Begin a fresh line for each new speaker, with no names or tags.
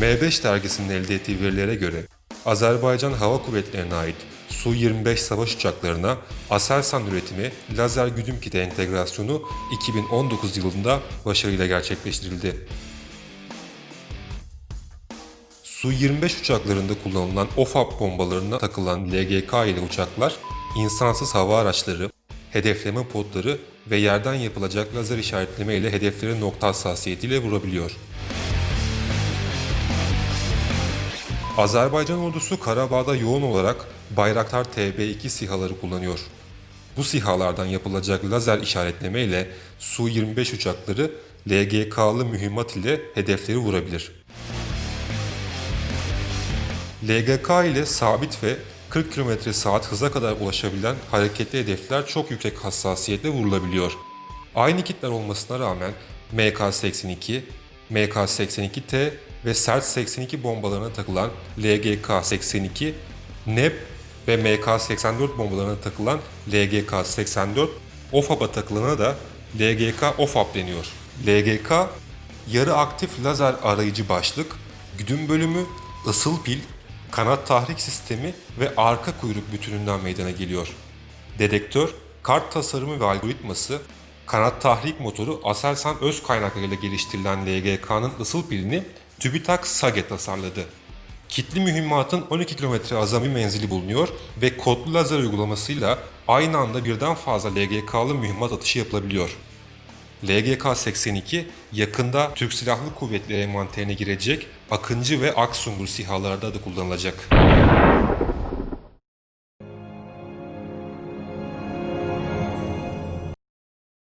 M5 dergisinin elde ettiği verilere göre Azerbaycan Hava Kuvvetleri'ne ait Su-25 savaş uçaklarına Aselsan üretimi lazer güdüm kiti entegrasyonu 2019 yılında başarıyla gerçekleştirildi. Su-25 uçaklarında kullanılan OFAB bombalarına takılan LGK ile uçaklar, insansız hava araçları, hedefleme podları ve yerden yapılacak lazer işaretleme ile hedefleri nokta hassasiyetiyle vurabiliyor. Azerbaycan ordusu Karabağ'da yoğun olarak Bayraktar TB2 SİHA'ları kullanıyor. Bu SİHA'lardan yapılacak lazer işaretleme ile Su-25 uçakları LGK'lı mühimmat ile hedefleri vurabilir. LGK ile sabit ve 40 km saat hıza kadar ulaşabilen hareketli hedefler çok yüksek hassasiyetle vurulabiliyor. Aynı kitler olmasına rağmen MK-82, MK-82T ve Sert 82 bombalarına takılan LGK-82, NEP ve MK-84 bombalarına takılan LGK-84, OFAB'a takılana da LGK-OFAB deniyor. LGK, yarı aktif lazer arayıcı başlık, güdüm bölümü, ısıl pil, kanat tahrik sistemi ve arka kuyruk bütününden meydana geliyor. Dedektör, kart tasarımı ve algoritması, kanat tahrik motoru Aselsan öz kaynaklarıyla geliştirilen LGK'nın ısıl pilini TÜBİTAK SAGE tasarladı. Kitli mühimmatın 12 kilometre azami menzili bulunuyor ve kodlu lazer uygulamasıyla aynı anda birden fazla LGK'lı mühimmat atışı yapılabiliyor. LGK-82 yakında Türk Silahlı Kuvvetleri envanterine girecek Akıncı ve Aksungur SİHA'larda da kullanılacak.